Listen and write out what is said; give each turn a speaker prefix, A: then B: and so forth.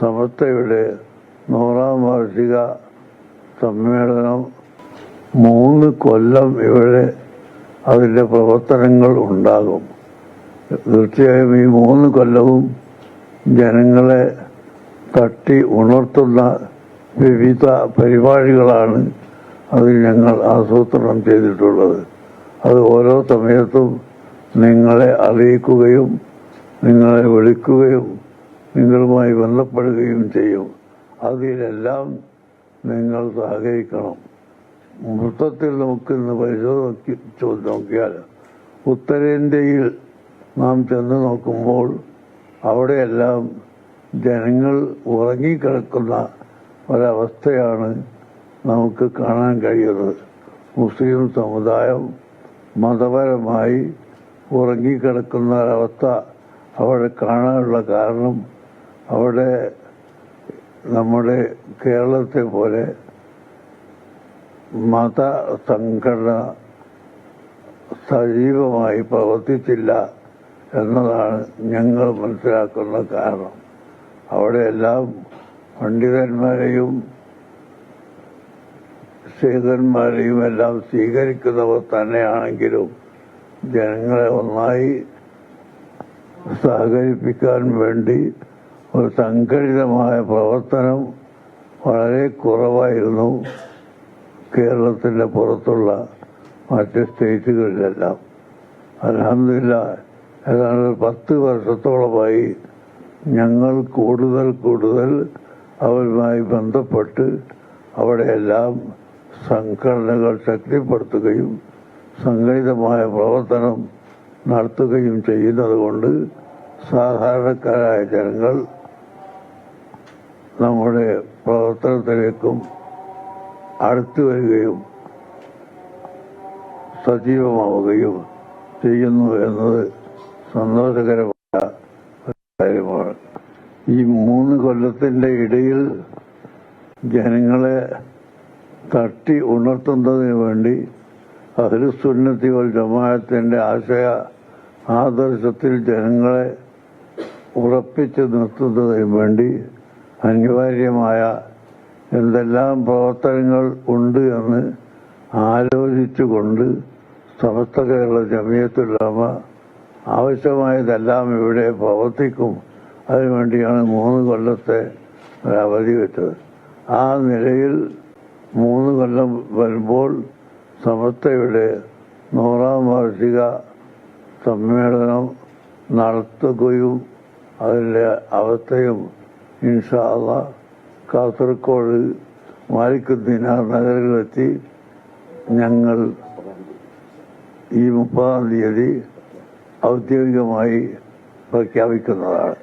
A: സമസ്തയുടെ നൂറാം വാർഷിക സമ്മേളനം മൂന്ന് കൊല്ലം ഇവിടെ അതിന്റെ പ്രവർത്തനങ്ങൾ ഉണ്ടാകും. തീർച്ചയായും ഈ മൂന്ന് കൊല്ലവും ജനങ്ങളെ തട്ടി ഉണർത്തുന്ന വിവിധ പരിപാടികളാണ് അതിൽ ഞങ്ങൾ ആസൂത്രണം ചെയ്തിട്ടുള്ളത്. അത് ഓരോ സമയത്തും നിങ്ങളെ അറിയിക്കുകയും നിങ്ങളെ വിളിക്കുകയും നിങ്ങളുമായി ബന്ധപ്പെടുകയും ചെയ്യും. അതിലെല്ലാം നിങ്ങൾ സഹകരിക്കണം. മൊത്തത്തിൽ നമുക്കിന്ന് പരിശോധിച്ച് നോക്കിയാൽ ഉത്തരേന്ത്യയിൽ നാം ചെന്ന് നോക്കുമ്പോൾ അവിടെയെല്ലാം ജനങ്ങൾ ഉറങ്ങിക്കിടക്കുന്ന ഒരവസ്ഥയാണ് നമുക്ക് കാണാൻ കഴിയുന്നത്. മുസ്ലിം സമുദായം മതപരമായി ഉറങ്ങിക്കിടക്കുന്ന ഒരവസ്ഥ അവിടെ കാണാനുള്ള കാരണം അവിടെ നമ്മുടെ കേരളത്തെ പോലെ മത സംഘടന സജീവമായി പ്രവർത്തിച്ചില്ല എന്നതാണ് ഞങ്ങൾ മനസ്സിലാക്കുന്ന കാരണം. അവിടെ എല്ലാം പണ്ഡിതന്മാരെയും സേതന്മാരെയും എല്ലാം സ്വീകരിക്കുന്നവർ തന്നെയാണെങ്കിലും ജനങ്ങളെ ഒന്നായി സഹകരിപ്പിക്കാൻ വേണ്ടി ഒരു സംഘടിതമായ പ്രവർത്തനം വളരെ കുറവായിരുന്നു കേരളത്തിന്റെ പുറത്തുള്ള മറ്റ് സ്റ്റേറ്റുകളിലെല്ലാം. അലഹമില്ല ഏതാണ്ട് പത്ത് വർഷത്തോളമായി ഞങ്ങൾ കൂടുതൽ കൂടുതൽ അവരുമായി ബന്ധപ്പെട്ട് അവിടെയെല്ലാം സംഘടനകൾ ശക്തിപ്പെടുത്തുകയും സംഘടിതമായ പ്രവർത്തനം നടത്തുകയും ചെയ്യുന്നത് കൊണ്ട് സാധാരണക്കാരായ ജനങ്ങൾ നമ്മുടെ പ്രവർത്തനത്തിലേക്കും അടുത്തു വരികയും സജീവമാവുകയും ചെയ്യുന്നു എന്നത് സന്തോഷകരമായ കാര്യമാണ്. ഈ മൂന്ന് കൊല്ലത്തിന്റെ ഇടയിൽ ജനങ്ങളെ തട്ടി ഉണർത്തുന്നതിന് വേണ്ടി അഹ്ലുസുന്നത്തികൾ ജമാത്തിന്റെ ആശയ ആദർശത്തിൽ ജനങ്ങളെ ഉറപ്പിച്ചു നിർത്തുന്നതിന് വേണ്ടി അനിവാര്യമായ എന്തെല്ലാം പ്രവർത്തനങ്ങൾ ഉണ്ട് എന്ന് ആലോചിച്ചുകൊണ്ട് സമസ്ത കേരള ജമിയത്തുല്ലാമ ആവശ്യമായതെല്ലാം ഇവിടെ പ്രവർത്തിക്കും. അതിനുവേണ്ടിയാണ് മൂന്ന് കൊല്ലത്തെ അവധി വെച്ചത്. ആ നിലയിൽ മൂന്ന് കൊല്ലം വരുമ്പോൾ സമസ്തയുടെ നൂറാം വാർഷിക സമ്മേളനം നടത്തുകയും അതിന്റെ അവസ്ഥയും ഇൻഷാല്ല കാസർഗോഡ് മാലിക്കുദ്ദീനാർ നഗറിലെത്തി ഞങ്ങൾ ഈ മുപ്പതാം തീയതി ഔദ്യോഗികമായി പ്രഖ്യാപിക്കുന്നതാണ്.